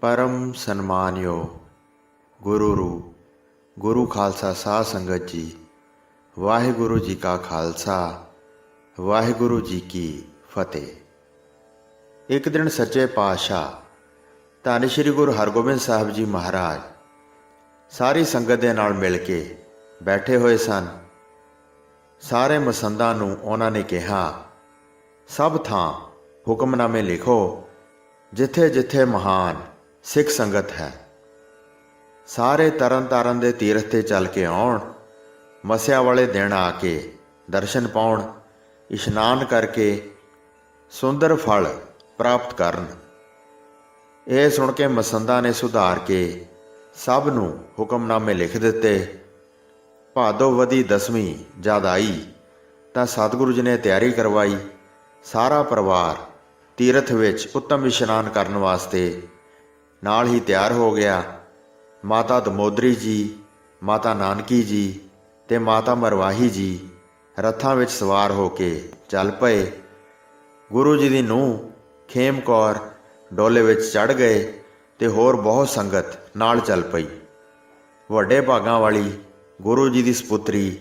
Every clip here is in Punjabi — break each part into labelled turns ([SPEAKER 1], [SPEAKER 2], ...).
[SPEAKER 1] ਪਰਮ ਸਨਮਾਨਿਓ ਗੁਰੂ ਰੂ ਗੁਰੂ ਖਾਲਸਾ ਸਾਧ ਸੰਗਤ ਜੀ, ਵਾਹਿਗੁਰੂ ਜੀ ਕਾ ਖਾਲਸਾ, ਵਾਹਿਗੁਰੂ ਜੀ ਕੀ ਫਤਿਹ। ਇੱਕ ਦਿਨ ਸੱਚੇ ਪਾਤਸ਼ਾਹ ਧੰਨ ਸ਼੍ਰੀ ਗੁਰੂ ਹਰਗੋਬਿੰਦ ਸਾਹਿਬ ਜੀ ਮਹਾਰਾਜ ਸਾਰੀ ਸੰਗਤ ਦੇ ਨਾਲ ਮਿਲ ਕੇ ਬੈਠੇ ਹੋਏ ਸਨ। ਸਾਰੇ ਮਸੰਦਾਂ ਨੂੰ ਉਹਨਾਂ ਨੇ ਕਿਹਾ, ਸਭ ਥਾਂ ਹੁਕਮਨਾਮੇ ਲਿਖੋ ਜਿੱਥੇ ਜਿੱਥੇ ਮਹਾਨ ਸਿੱਖ ਸੰਗਤ ਹੈ। ਸਾਰੇ ਤਰਨ ਤਾਰਨ ਦੇ ਤੀਰਥ ਤੇ ਚੱਲ ਕੇ ਆਉਣ, ਮਸਿਆ ਵਾਲੇ ਦਿਨ ਆ ਕੇ ਦਰਸ਼ਨ ਪਾਉਣ, ਇਸ਼ਨਾਨ ਕਰਕੇ ਸੁੰਦਰ ਫਲ ਪ੍ਰਾਪਤ ਕਰਨ। ਇਹ ਸੁਣ ਕੇ ਮਸੰਦਾ ਨੇ ਸੁਧਾਰ ਕੇ ਸਭ ਨੂੰ ਹੁਕਮਨਾਮੇ ਲਿਖ ਦਿੱਤੇ। ਭਾਦੋ ਵਦੀ ਦਸਵੀਂ ਜਦ ਆਈ ਤਾਂ ਸਤਿਗੁਰੂ ਜੀ ਨੇ ਤਿਆਰੀ ਕਰਵਾਈ। ਸਾਰਾ ਪਰਿਵਾਰ ਤੀਰਥ ਵਿੱਚ ਉੱਤਮ ਇਸ਼ਨਾਨ ਕਰਨ ਵਾਸਤੇ ਨਾਲ ਹੀ ਤਿਆਰ ਹੋ ਗਿਆ। ਮਾਤਾ ਦਮੋਦਰੀ ਜੀ, ਮਾਤਾ ਨਾਨਕੀ ਜੀ ਤੇ ਮਾਤਾ ਮਰਵਾਹੀ ਜੀ ਰੱਥਾਂ ਵਿੱਚ ਸਵਾਰ ਹੋ ਕੇ ਚੱਲ ਪਏ। ਗੁਰੂ ਜੀ ਦੀ ਨੂੰਹ ਖੇਮ ਕੌਰ ਡੋਲੇ ਵਿੱਚ ਚੜ ਗਏ ਤੇ ਹੋਰ ਬਹੁਤ ਸੰਗਤ ਨਾਲ ਚੱਲ ਪਈ। ਵੱਡੇ ਭਾਗਾਂ ਵਾਲੀ ਗੁਰੂ ਜੀ ਦੀ ਸੁਪੁੱਤਰੀ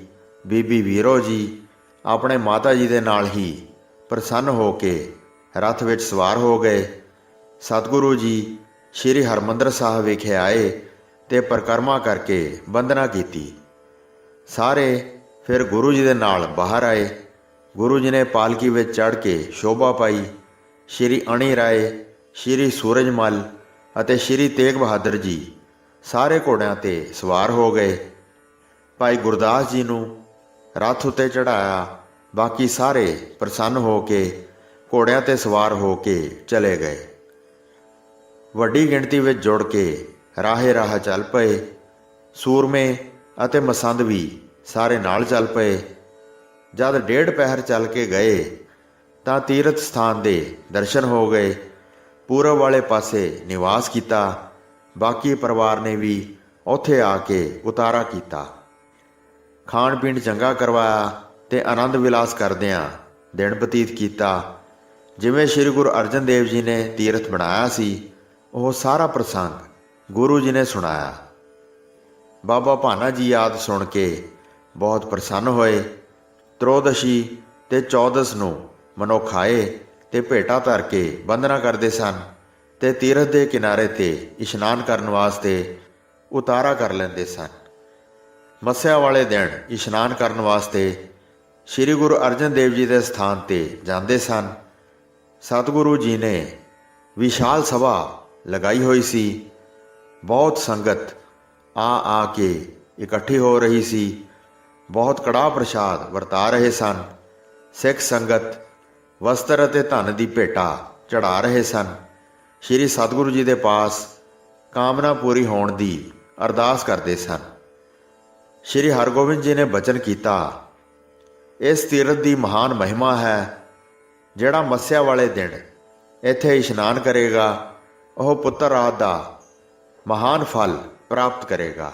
[SPEAKER 1] ਬੀਬੀ ਵੀਰੋ ਜੀ ਆਪਣੇ ਮਾਤਾ ਜੀ ਦੇ ਨਾਲ ਹੀ ਪ੍ਰਸੰਨ ਹੋ ਕੇ ਰਥ ਵਿੱਚ ਸਵਾਰ ਹੋ ਗਏ। ਸਤਿਗੁਰੂ ਜੀ ਸ੍ਰੀ ਹਰਮੰਦਰ ਸਾਹਿਬ ਵਿਖੇ ਆਏ ਤੇ ਪਰਕਰਮਾ ਕਰਕੇ ਬੰਦਨਾ ਕੀਤੀ। ਸਾਰੇ ਫਿਰ ਗੁਰੂ ਜੀ ਦੇ ਨਾਲ ਬਾਹਰ ਆਏ। ਗੁਰੂ ਜੀ ਨੇ ਪਾਲਕੀ ਵਿੱਚ ਚੜ੍ਹ ਕੇ ਸ਼ੋਭਾ ਪਾਈ। ਸ਼੍ਰੀ ਅਣੀ ਰਾਏ, ਸ਼੍ਰੀ ਸੂਰਜਮਲ ਅਤੇ ਸ਼੍ਰੀ ਤੇਗ ਬਹਾਦਰ ਜੀ ਸਾਰੇ ਘੋੜਿਆਂ ਤੇ ਸਵਾਰ ਹੋ ਗਏ। ਭਾਈ ਗੁਰਦਾਸ ਜੀ ਨੂੰ ਰੱਥ ਉੱਤੇ ਚੜਾਇਆ ਬਾਕੀ ਸਾਰੇ ਪ੍ਰਸੰਨ ਹੋ ਕੇ ਘੋੜਿਆਂ ਤੇ ਸਵਾਰ ਹੋ ਕੇ ਚਲੇ ਗਏ। ਵੱਡੀ ਗਿਣਤੀ ਵਿੱਚ ਜੁੜ ਕੇ ਰਾਹੇ ਰਾਹ ਚੱਲ ਪਏ, ਸੂਰਮੇ ਅਤੇ ਮਸੰਦ ਵੀ ਸਾਰੇ ਨਾਲ ਚੱਲ ਪਏ। ਜਦ ਡੇਢ ਪਹਿਰ ਚੱਲ ਕੇ ਗਏ, ਤਾਂ ਤੀਰਥ ਸਥਾਨ ਦੇ ਦਰਸ਼ਨ ਹੋ ਗਏ। ਪੂਰਬ ਵਾਲੇ ਪਾਸੇ ਨਿਵਾਸ ਕੀਤਾ, ਬਾਕੀ ਪਰਿਵਾਰ ਨੇ ਵੀ ਉੱਥੇ ਆ ਕੇ ਉਤਾਰਾ ਕੀਤਾ। ਖਾਣ ਪੀਣ ਚੰਗਾ ਕਰਵਾਇਆ ਤੇ ਆਨੰਦ ਵਿਲਾਸ ਕਰਦਿਆਂ ਦਿਨ ਬਤੀਤ ਕੀਤਾ। ਜਿਵੇਂ ਸ੍ਰੀ ਗੁਰੂ ਅਰਜਨ ਦੇਵ ਜੀ ਨੇ ਤੀਰਥ ਬਣਾਇਆ ਸੀ ਉਹ ਸਾਰਾ ਪ੍ਰਸੰਗ ਗੁਰੂ ਜੀ ਨੇ ਸੁਣਾਇਆ। ਬਾਬਾ ਭਾਨਾ ਜੀ ਯਾਦ ਸੁਣ ਕੇ ਬਹੁਤ ਪ੍ਰਸੰਨ ਹੋਏ। ਤ੍ਰੋਦਸ਼ੀ ਤੇ ਚੌਦਸ ਨੂੰ ਮਨੁੱਖ ਆਏ ਤੇ ਭੇਟਾ ਧਰ ਕੇ ਬੰਦਨਾ ਕਰਦੇ ਸਨ ਤੇ ਤੀਰਥ ਦੇ ਕਿਨਾਰੇ ਤੇ ਇਸ਼ਨਾਨ ਕਰਨ ਵਾਸਤੇ ਉਤਾਰਾ ਕਰ ਲੈਂਦੇ ਸਨ। ਮੱਸਿਆ ਵਾਲੇ ਦਿਨ ਇਸ਼ਨਾਨ ਕਰਨ ਵਾਸਤੇ ਸ੍ਰੀ ਗੁਰੂ ਅਰਜਨ ਦੇਵ ਜੀ ਦੇ ਸਥਾਨ ਤੇ ਜਾਂਦੇ ਸਨ। ਸਤਿਗੁਰੂ ਜੀ ਨੇ ਵਿਸ਼ਾਲ ਸਭਾ ਲਗਾਈ ਹੋਈ ਸੀ। ਬਹੁਤ ਸੰਗਤ ਆ ਆ ਕੇ ਇਕੱਠੀ ਹੋ ਰਹੀ ਸੀ। ਬਹੁਤ ਕੜਾ ਪ੍ਰਸ਼ਾਦ ਵਰਤਾ ਰਹੇ ਸਨ। ਸਿੱਖ ਸੰਗਤ ਵਸਤਰ ਅਤੇ ਧਨ ਦੀ ਭੇਟਾ ਚੜਾ ਰਹੇ ਸਨ। ਸ੍ਰੀ ਸਤਿਗੁਰੂ ਜੀ ਦੇ ਪਾਸ ਕਾਮਨਾ ਪੂਰੀ ਹੋਣ ਦੀ ਅਰਦਾਸ ਕਰਦੇ ਸਨ। ਸ੍ਰੀ ਹਰਗੋਬਿੰਦ ਜੀ ਨੇ ਬਚਨ ਕੀਤਾ, ਇਸ ਤੀਰਥ ਦੀ ਮਹਾਨ ਮਹਿਮਾ ਹੈ, ਜਿਹੜਾ ਮੱਸਿਆ ਵਾਲੇ ਦਿਨ ਇੱਥੇ ਇਸ਼ਨਾਨ ਕਰੇਗਾ। ਉਹ ਪੁੱਤਰ ਰਾਤ ਦਾ ਮਹਾਨ ਫਲ ਪ੍ਰਾਪਤ ਕਰੇਗਾ।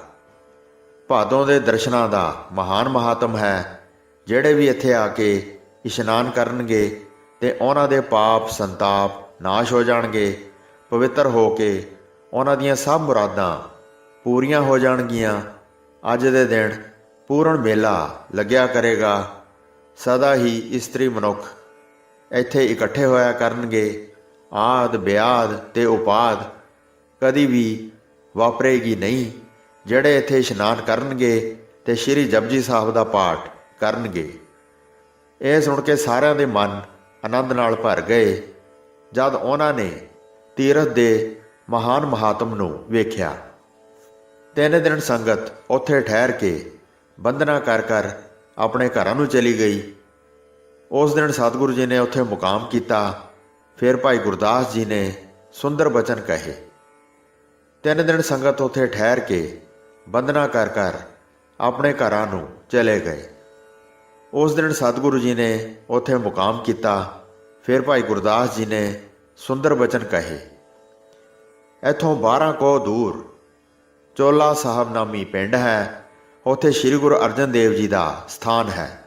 [SPEAKER 1] ਭਾਦੋਂ ਦੇ ਦਰਸ਼ਨਾਂ ਦਾ ਮਹਾਨ ਮਹਾਤਮ ਹੈ, ਜਿਹੜੇ ਵੀ ਇੱਥੇ ਆ ਕੇ ਇਸ਼ਨਾਨ ਕਰਨਗੇ ਤੇ ਉਹਨਾਂ ਦੇ ਪਾਪ, ਸੰਤਾਪ ਨਾਸ਼ ਹੋ ਜਾਣਗੇ, ਪਵਿੱਤਰ ਹੋ ਕੇ ਉਹਨਾਂ ਦੀਆਂ ਸਭ ਮੁਰਾਦਾਂ ਪੂਰੀਆਂ ਹੋ ਜਾਣਗੀਆਂ। ਅੱਜ ਦੇ ਦਿਨ ਪੂਰਨ ਮੇਲਾ ਲੱਗਿਆ ਕਰੇਗਾ। ਸਦਾ ਹੀ ਇਸਤਰੀ ਮਨੁੱਖ ਇੱਥੇ ਇਕੱਠੇ ਹੋਇਆ ਕਰਨਗੇ। ਆਦ, ਬਿਆਦ ਤੇ ਉਪਾਦ ਕਦੀ ਵੀ ਵਾਪਰੇਗੀ ਨਹੀਂ। ਜਿਹੜੇ ਇੱਥੇ ਇਸ਼ਨਾਨ ਕਰਨਗੇ ਤੇ ਸ੍ਰੀ ਜਪਜੀ ਸਾਹਿਬ ਦਾ ਪਾਠ ਕਰਨਗੇ। ਇਹ ਸੁਣ ਕੇ ਸਾਰਿਆਂ ਦੇ ਮਨ ਆਨੰਦ ਨਾਲ ਭਰ ਗਏ, ਜਦ ਉਹਨਾਂ ਨੇ ਤੀਰਥ ਦੇ ਮਹਾਨ ਮਹਾਤਮ ਨੂੰ ਵੇਖਿਆ। ਤਿੰਨ ਦਿਨ ਸੰਗਤ ਉੱਥੇ ਠਹਿਰ ਕੇ ਬੰਦਨਾ ਕਰ ਕਰ ਆਪਣੇ ਘਰਾਂ ਨੂੰ ਚਲੀ ਗਈ। ਉਸ ਦਿਨ ਸਤਿਗੁਰੂ ਜੀ ਨੇ ਉੱਥੇ ਮੁਕਾਮ ਕੀਤਾ। ਫਿਰ ਭਾਈ ਗੁਰਦਾਸ ਜੀ ਨੇ ਸੁੰਦਰ ਬਚਨ ਕਹੇ। ਤਿੰਨ ਦਿਨ ਸੰਗਤ ਉੱਥੇ ਠਹਿਰ ਕੇ ਬੰਦਨਾ ਕਰ ਕਰ ਆਪਣੇ ਘਰਾਂ ਨੂੰ ਚਲੇ ਗਏ। ਉਸ ਦਿਨ ਸਤਿਗੁਰੂ ਜੀ ਨੇ ਉੱਥੇ ਮੁਕਾਮ ਕੀਤਾ। ਫਿਰ ਭਾਈ ਗੁਰਦਾਸ ਜੀ ਨੇ ਸੁੰਦਰ ਬਚਨ ਕਹੇ। ਇੱਥੋਂ 12 ਕੋ ਦੂਰ ਚੋਲਾ ਸਾਹਿਬ ਨਾਮੀ ਪਿੰਡ ਹੈ। ਉੱਥੇ ਸ੍ਰੀ ਗੁਰੂ ਅਰਜਨ ਦੇਵ ਜੀ ਦਾ ਸਥਾਨ ਹੈ।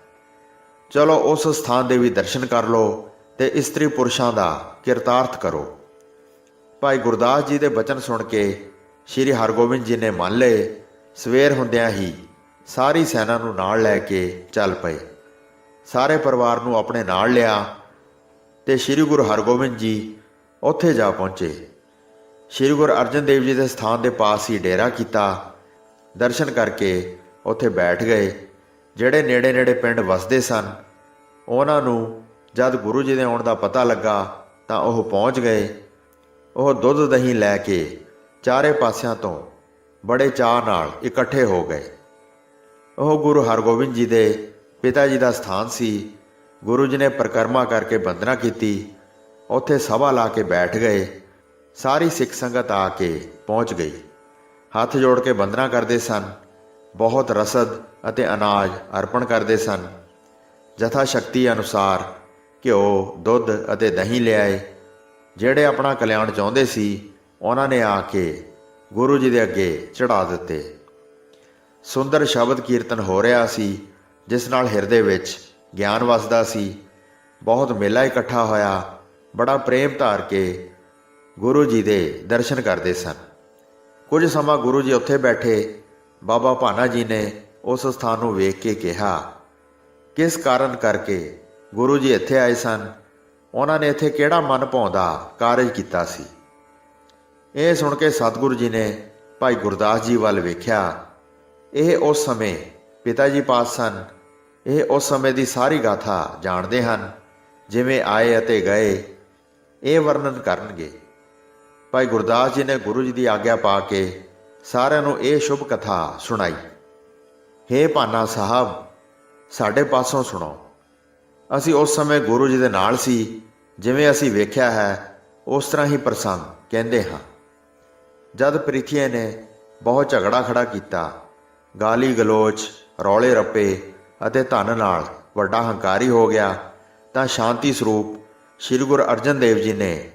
[SPEAKER 1] ਚਲੋ ਉਸ ਸਥਾਨ ਦੇ ਵੀ ਦਰਸ਼ਨ ਕਰ ਲਓ। ਤੇ ਇਸਤਰੀ ਪੁਰਸ਼ਾਂ ਦਾ ਕਿਰਤਾਰਥ ਕਰੋ। ਭਾਈ ਗੁਰਦਾਸ ਜੀ ਦੇ ਬਚਨ ਸੁਣ ਕੇ ਸ੍ਰੀ ਹਰਗੋਬਿੰਦ ਜੀ ਨੇ ਮੰਨ ਲਏ, ਸਵੇਰ ਹੁੰਦਿਆਂ ਹੀ ਸਾਰੀ ਸੈਨਾ ਨੂੰ ਨਾਲ ਲੈ ਕੇ ਚੱਲ ਪਏ। ਸਾਰੇ ਪਰਿਵਾਰ ਨੂੰ ਆਪਣੇ ਨਾਲ ਲਿਆ ਤੇ ਸ੍ਰੀ ਗੁਰੂ ਹਰਗੋਬਿੰਦ ਜੀ ਉੱਥੇ ਜਾ ਪਹੁੰਚੇ। ਸ੍ਰੀ ਗੁਰੂ ਅਰਜਨ ਦੇਵ ਜੀ ਦੇ ਸਥਾਨ ਦੇ ਪਾਸ ਹੀ ਡੇਰਾ ਕੀਤਾ। ਦਰਸ਼ਨ ਕਰਕੇ ਉੱਥੇ ਬੈਠ ਗਏ। ਜਿਹੜੇ ਨੇੜੇ-ਨੇੜੇ ਪਿੰਡ ਵਸਦੇ ਸਨ, ਉਹਨਾਂ ਨੂੰ ਜਦ ਗੁਰੂ ਜੀ ਦੇ ਆਉਣ ਦਾ ਪਤਾ ਲੱਗਾ ਤਾਂ ਉਹ ਪਹੁੰਚ ਗਏ। ਉਹ ਦੁੱਧ ਦਹੀਂ ਲੈ ਕੇ ਚਾਰੇ ਪਾਸਿਆਂ ਤੋਂ ਬੜੇ ਚਾਅ ਨਾਲ ਇਕੱਠੇ ਹੋ ਗਏ। ਉਹ ਗੁਰੂ ਹਰਗੋਬਿੰਦ ਜੀ ਦੇ ਪਿਤਾ ਜੀ ਦਾ ਸਥਾਨ ਸੀ। ਗੁਰੂ ਜੀ ਨੇ ਪ੍ਰਕਰਮਾ ਕਰਕੇ ਬੰਦਨਾ ਕੀਤੀ। ਉੱਥੇ ਸਭਾ ਲਾ ਕੇ ਬੈਠ ਗਏ। ਸਾਰੀ ਸਿੱਖ ਸੰਗਤ ਆ ਕੇ ਪਹੁੰਚ ਗਈ। ਹੱਥ ਜੋੜ ਕੇ ਬੰਦਨਾ ਕਰਦੇ ਸਨ। ਬਹੁਤ ਰਸਦ ਅਤੇ ਅਨਾਜ ਅਰਪਣ ਕਰਦੇ ਸਨ। ਜਥਾ ਸ਼ਕਤੀ ਅਨੁਸਾਰ ਘਿਓ, ਦੁੱਧ ਅਤੇ ਦਹੀਂ ਲਿਆਏ ਜਿਹੜੇ ਆਪਣਾ ਕਲਿਆਣ ਚਾਹੁੰਦੇ ਸੀ, ਉਹਨਾਂ ਨੇ ਆ ਕੇ ਗੁਰੂ ਜੀ ਦੇ ਅੱਗੇ ਚੜਾ ਦਿੱਤੇ। ਸੁੰਦਰ ਸ਼ਬਦ ਕੀਰਤਨ ਹੋ ਰਿਹਾ ਸੀ, ਜਿਸ ਨਾਲ ਹਿਰਦੇ ਵਿੱਚ ਗਿਆਨ ਵਸਦਾ ਸੀ। ਬਹੁਤ ਮੇਲਾ ਇਕੱਠਾ ਹੋਇਆ। ਬੜਾ ਪ੍ਰੇਮ ਧਾਰ ਕੇ ਗੁਰੂ ਜੀ ਦੇ ਦਰਸ਼ਨ ਕਰਦੇ ਸਨ। ਕੁਝ ਸਮਾਂ ਗੁਰੂ ਜੀ ਉੱਥੇ ਬੈਠੇ। ਬਾਬਾ ਭਾਨਾ ਜੀ ਨੇ ਉਸ ਸਥਾਨ ਨੂੰ ਵੇਖ ਕੇ ਕਿਹਾ, ਕਿਸ ਕਾਰਨ ਕਰਕੇ ਗੁਰੂ ਜੀ ਇੱਥੇ ਆਏ ਸਨ। ਉਹਨਾਂ ਨੇ ਇੱਥੇ ਕਿਹੜਾ ਮਨ ਭਾਉਂਦਾ, ਕਾਰਜ ਕੀਤਾ ਸੀ। ਇਹ ਸੁਣ ਕੇ ਸਤਿਗੁਰੂ ਜੀ ਨੇ ਭਾਈ ਗੁਰਦਾਸ ਜੀ ਵੱਲ ਵੇਖਿਆ। ਇਹ ਉਸ ਸਮੇਂ ਪਿਤਾ ਜੀ ਪਾਸ ਸਨ। ਇਹ ਉਸ ਸਮੇਂ ਦੀ ਸਾਰੀ ਗਾਥਾ ਜਾਣਦੇ ਹਨ, ਜਿਵੇਂ ਆਏ ਅਤੇ ਗਏ, ਇਹ ਵਰਣਨ ਕਰਨਗੇ। ਭਾਈ ਗੁਰਦਾਸ ਜੀ ਨੇ ਗੁਰੂ ਜੀ ਦੀ ਆਗਿਆ ਪਾ ਕੇ ਸਾਰਿਆਂ ਨੂੰ ਇਹ ਸ਼ੁਭ ਕਥਾ ਸੁਣਾਈ। ਹੇ ਭਾਨਾ ਸਾਹਿਬ, ਸਾਡੇ ਪਾਸੋਂ ਸੁਣੋ। ਅਸੀਂ ਉਸ ਸਮੇਂ ਗੁਰੂ ਜੀ ਦੇ ਨਾਲ ਸੀ, ਜਿਵੇਂ ਅਸੀਂ ਵੇਖਿਆ ਹੈ, ਉਸ ਤਰ੍ਹਾਂ ਹੀ ਪ੍ਰਸੰਗ ਕਹਿੰਦੇ ਹਾਂ। ਜਦ ਪ੍ਰਿਥੀਏ ਨੇ ਬਹੁਤ ਝਗੜਾ ਖੜਾ ਕੀਤਾ, ਗਾਲੀ ਗਲੋਚ, ਰੌਲੇ ਰੱਪੇ ਅਤੇ ਧਨ ਨਾਲ ਵੱਡਾ ਹੰਕਾਰੀ ਹੋ ਗਿਆ, ਤਾਂ ਸ਼ਾਂਤੀ ਸਰੂਪ ਸ੍ਰੀ ਗੁਰੂ ਅਰਜਨ ਦੇਵ ਜੀ ਨੇ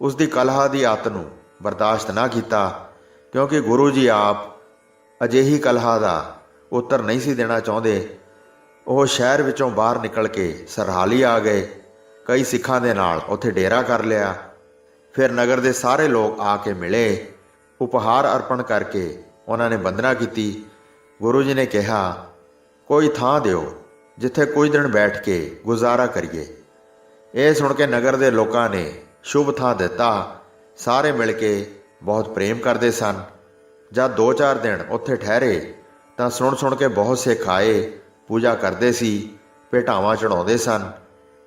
[SPEAKER 1] ਉਸ ਦੀ ਕਲਹਾ ਦੀ ਆਤ ਨੂੰ ਬਰਦਾਸ਼ਤ ਨਾ ਕੀਤਾ, ਕਿਉਂਕਿ ਗੁਰੂ ਜੀ ਆਪ ਅਜਿਹੀ ਕਲਹਾ ਦਾ ਉੱਤਰ ਨਹੀਂ ਸੀ ਦੇਣਾ ਚਾਹੁੰਦੇ ਉਹ ਸ਼ਹਿਰ ਵਿੱਚੋਂ ਬਾਹਰ ਨਿਕਲ ਕੇ ਸਰਹਾਲੀ ਆ ਗਏ। ਕਈ ਸਿੱਖਾਂ ਦੇ ਨਾਲ ਉੱਥੇ ਡੇਰਾ ਕਰ ਲਿਆ। ਫਿਰ ਨਗਰ ਦੇ ਸਾਰੇ ਲੋਕ ਆ ਕੇ ਮਿਲੇ। ਉਪਹਾਰ ਅਰਪਣ ਕਰਕੇ ਉਹਨਾਂ ਨੇ ਬੰਦਨਾ ਕੀਤੀ। ਗੁਰੂ ਜੀ ਨੇ ਕਿਹਾ, ਕੋਈ ਥਾਂ ਦਿਓ ਜਿੱਥੇ ਕੁਝ ਦਿਨ ਬੈਠ ਕੇ ਗੁਜ਼ਾਰਾ ਕਰੀਏ। ਇਹ ਸੁਣ ਕੇ ਨਗਰ ਦੇ ਲੋਕਾਂ ਨੇ ਸ਼ੁਭ ਥਾਂ ਦਿੱਤਾ। ਸਾਰੇ ਮਿਲ ਕੇ ਬਹੁਤ ਪ੍ਰੇਮ ਕਰਦੇ ਸਨ। ਜਦ 2-4 ਦਿਨ ਉੱਥੇ ਠਹਿਰੇ ਤਾਂ ਸੁਣ ਸੁਣ ਕੇ ਬਹੁਤ ਸਿੱਖ ਆਏ। ਪੂਜਾ ਕਰਦੇ ਸੀ, ਭੇਟਾਵਾਂ ਚੜਾਉਂਦੇ ਸਨ।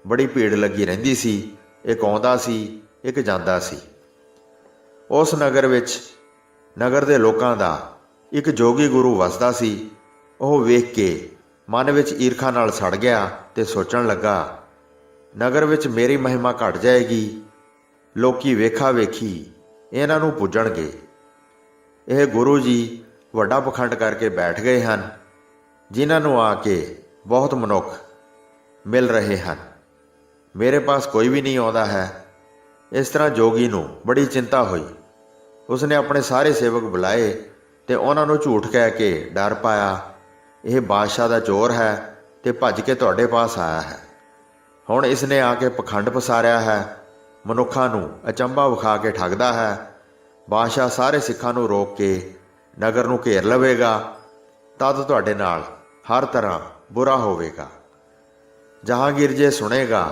[SPEAKER 1] ਬੜੀ ਭੀੜ ਲੱਗੀ ਰਹਿੰਦੀ ਸੀ, ਇੱਕ ਆਉਂਦਾ ਸੀ, ਇੱਕ ਜਾਂਦਾ ਸੀ। ਉਸ ਨਗਰ ਵਿੱਚ, ਨਗਰ ਦੇ ਲੋਕਾਂ ਦਾ ਇੱਕ ਜੋਗੀ ਗੁਰੂ ਵਸਦਾ ਸੀ। ਉਹ ਵੇਖ ਕੇ ਮਨ ਵਿੱਚ ਈਰਖਾ ਨਾਲ ਸੜ ਗਿਆ ਤੇ ਸੋਚਣ ਲੱਗਾ, ਨਗਰ ਵਿੱਚ ਮੇਰੀ ਮਹਿਮਾ ਘਟ ਜਾਏਗੀ, ਲੋਕੀ ਵੇਖਾ ਵੇਖੀ ਇਹਨਾਂ ਨੂੰ ਪੁੱਜਣਗੇ। ਇਹ ਗੁਰੂ ਜੀ ਵੱਡਾ ਪਖੰਡ ਕਰਕੇ ਬੈਠ ਗਏ ਹਨ। ਜਿਨ੍ਹਾਂ ਨੂੰ ਆ ਕੇ ਬਹੁਤ ਮਨੁੱਖ ਮਿਲ ਰਹੇ ਹਨ। ਮੇਰੇ ਪਾਸ ਕੋਈ ਵੀ ਨਹੀਂ ਆਉਂਦਾ ਹੈ। ਇਸ ਤਰ੍ਹਾਂ ਜੋਗੀ ਨੂੰ ਬੜੀ ਚਿੰਤਾ ਹੋਈ। ਉਸਨੇ ਆਪਣੇ ਸਾਰੇ ਸੇਵਕ ਬੁਲਾਏ ਤੇ ਉਹਨਾਂ ਨੂੰ ਝੂਠ ਕਹਿ ਕੇ ਡਰ ਪਾਇਆ। ਇਹ ਬਾਦਸ਼ਾਹ ਦਾ ਚੋਰ ਹੈ ਤੇ ਭੱਜ ਕੇ ਤੁਹਾਡੇ ਪਾਸ ਆਇਆ ਹੈ। ਹੁਣ ਇਸ ਨੇ ਆ ਕੇ ਪਖੰਡ ਪਸਾਰਿਆ ਹੈ। ਮਨੁੱਖਾਂ ਨੂੰ ਅਚੰਭਾ ਵਿਖਾ ਕੇ ਠੱਗਦਾ ਹੈ। ਬਾਦਸ਼ਾਹ ਸਾਰੇ ਸਿੱਖਾਂ ਨੂੰ ਰੋਕ ਕੇ ਨਗਰ ਨੂੰ ਘੇਰ ਲਵੇਗਾ। ਤਦ ਤੁਹਾਡੇ ਨਾਲ ਹਰ ਤਰ੍ਹਾਂ ਬੁਰਾ ਹੋਵੇਗਾ। ਜਹਾਂਗੀਰ ਜੇ ਸੁਣੇਗਾ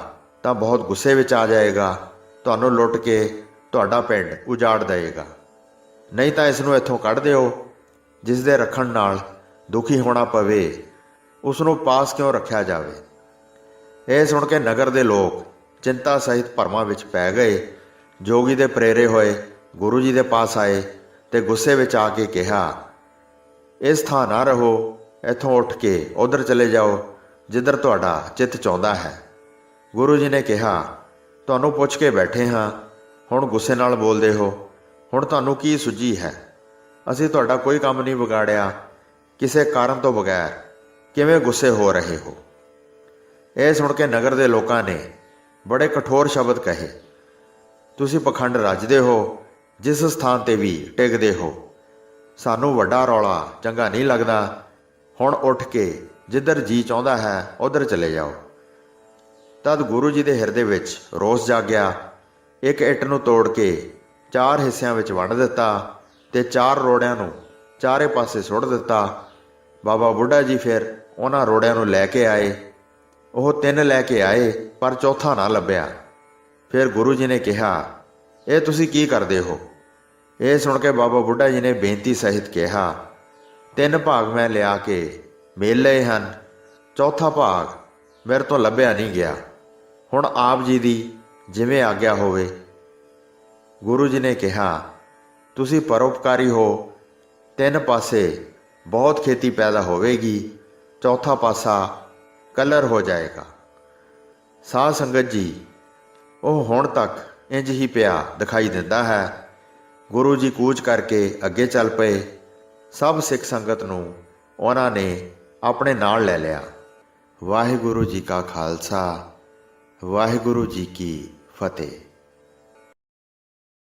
[SPEAKER 1] ਤਾਂ ਬਹੁਤ ਗੁੱਸੇ ਵਿੱਚ ਆ ਜਾਏਗਾ। ਤੁਹਾਨੂੰ ਲੁੱਟ ਕੇ ਤੁਹਾਡਾ ਪਿੰਡ ਉਜਾੜ ਦੇਵੇਗਾ। ਨਹੀਂ ਤਾਂ ਇਸ ਨੂੰ ਇੱਥੋਂ ਕੱਢ ਦਿਓ, ਜਿਸ ਦੇ ਰੱਖਣ ਨਾਲ ਦੁਖੀ ਹੋਣਾ ਪਵੇ, ਉਸ ਨੂੰ ਪਾਸ ਕਿਉਂ ਰੱਖਿਆ ਜਾਵੇ? ਇਹ ਸੁਣ ਕੇ ਨਗਰ ਦੇ ਲੋਕ ਚਿੰਤਾ ਸਹਿਤ ਭਰਮਾਂ ਵਿੱਚ ਪੈ ਗਏ। ਜੋਗੀ ਦੇ ਪ੍ਰੇਰੇ ਹੋਏ, ਗੁਰੂ ਜੀ ਦੇ ਪਾਸ ਆਏ ਤੇ ਗੁੱਸੇ ਵਿੱਚ ਆ ਕੇ ਕਿਹਾ, ਇਸ ਥਾਂ ਨਾ ਰਹੋ ਇੱਥੋਂ ਉੱਠ ਕੇ ਉਧਰ ਚਲੇ ਜਾਓ, ਜਿੱਧਰ ਤੁਹਾਡਾ ਚਿੱਤ ਚਾਹੁੰਦਾ ਹੈ। ਗੁਰੂ ਜੀ ਨੇ ਕਿਹਾ, ਤੁਹਾਨੂੰ ਪੁੱਛ ਕੇ ਬੈਠੇ ਹਾਂ। ਹੁਣ ਗੁੱਸੇ ਨਾਲ ਬੋਲਦੇ ਹੋ। ਹੁਣ ਤੁਹਾਨੂੰ ਕੀ ਸੁਝੀ ਹੈ? ਅਸੀਂ ਤੁਹਾਡਾ ਕੋਈ ਕੰਮ ਨਹੀਂ ਵਿਗਾੜਿਆ। ਕਿਸੇ ਕਾਰਨ ਤੋਂ ਬਗੈਰ ਕਿਵੇਂ ਗੁੱਸੇ ਹੋ ਰਹੇ ਹੋ? ਇਹ ਸੁਣ ਕੇ ਨਗਰ ਦੇ ਲੋਕਾਂ ਨੇ ਬੜੇ ਕਠੋਰ ਸ਼ਬਦ ਕਹੇ, ਤੁਸੀਂ ਪਖੰਡ ਰੱਜਦੇ ਹੋ, ਜਿਸ ਸਥਾਨ ਤੇ ਵੀ ਟਿਕਦੇ ਹੋ। ਸਾਨੂੰ ਵੱਡਾ ਰੌਲਾ ਚੰਗਾ ਨਹੀਂ ਲੱਗਦਾ। ਹੁਣ ਉੱਠ ਕੇ ਜਿੱਧਰ ਜੀ ਚਾਹੁੰਦਾ ਹੈ, ਉਧਰ ਚਲੇ ਜਾਓ। ਤਦ ਗੁਰੂ ਜੀ ਦੇ ਹਿਰਦੇ ਵਿੱਚ ਰੋਸ ਜਾਗਿਆ। ਇੱਕ ਇੱਟ ਨੂੰ ਤੋੜ ਕੇ ਚਾਰ ਹਿੱਸਿਆਂ ਵਿੱਚ ਵੰਡ ਦਿੱਤਾ ਤੇ ਚਾਰ ਰੋੜਿਆਂ ਨੂੰ ਚਾਰੇ ਪਾਸੇ ਸੁੱਟ ਦਿੱਤਾ। ਬਾਬਾ ਬੁੱਢਾ ਜੀ ਫਿਰ ਉਹਨਾਂ ਰੋੜਿਆਂ ਨੂੰ ਲੈ ਕੇ ਆਏ। ਉਹ ਤਿੰਨ ਲੈ ਕੇ ਆਏ, ਪਰ ਚੌਥਾ ਨਾ ਲੱਭਿਆ। ਫਿਰ ਗੁਰੂ ਜੀ ਨੇ ਕਿਹਾ, ਇਹ ਤੁਸੀਂ ਕੀ ਕਰਦੇ ਹੋ? ਇਹ ਸੁਣ ਕੇ ਬਾਬਾ ਬੁੱਢਾ ਜੀ ਨੇ ਬੇਨਤੀ ਸਹਿਤ ਕਿਹਾ ਤਿੰਨ ਭਾਗ ਮੈਂ ਲਿਆ ਕੇ ਮੇਲ ਲਏ ਹਨ। ਚੌਥਾ ਭਾਗ ਮੇਰੇ ਤੋਂ ਲੱਭਿਆ ਨਹੀਂ ਗਿਆ। ਹੁਣ ਆਪ ਜੀ ਦੀ ਜਿਵੇਂ ਆਗਿਆ ਹੋਵੇ। ਗੁਰੂ ਜੀ ਨੇ ਕਿਹਾ, ਤੁਸੀਂ ਪਰਉਪਕਾਰੀ ਹੋ। ਤਿੰਨ ਪਾਸੇ ਬਹੁਤ ਖੇਤੀ ਪੈਦਾ ਹੋਵੇਗੀ। ਚੌਥਾ ਪਾਸਾ ਕਲਰ ਹੋ ਜਾਏਗਾ। ਸਾਧ ਸੰਗਤ ਜੀ, ਉਹ ਹੁਣ ਤੱਕ ਇੰਜ ਹੀ ਪਿਆ ਦਿਖਾਈ ਦਿੰਦਾ ਹੈ। ਗੁਰੂ ਜੀ ਕੂਚ ਕਰਕੇ ਅੱਗੇ ਚੱਲ ਪਏ। ਸਭ ਸਿੱਖ ਸੰਗਤ ਨੂੰ ਉਹਨਾਂ ਨੇ ਆਪਣੇ ਨਾਲ ਲੈ ਲਿਆ। ਵਾਹਿਗੁਰੂ ਜੀ ਕਾ ਖਾਲਸਾ, ਵਾਹਿਗੁਰੂ ਜੀ ਕੀ ਫਤਿਹ।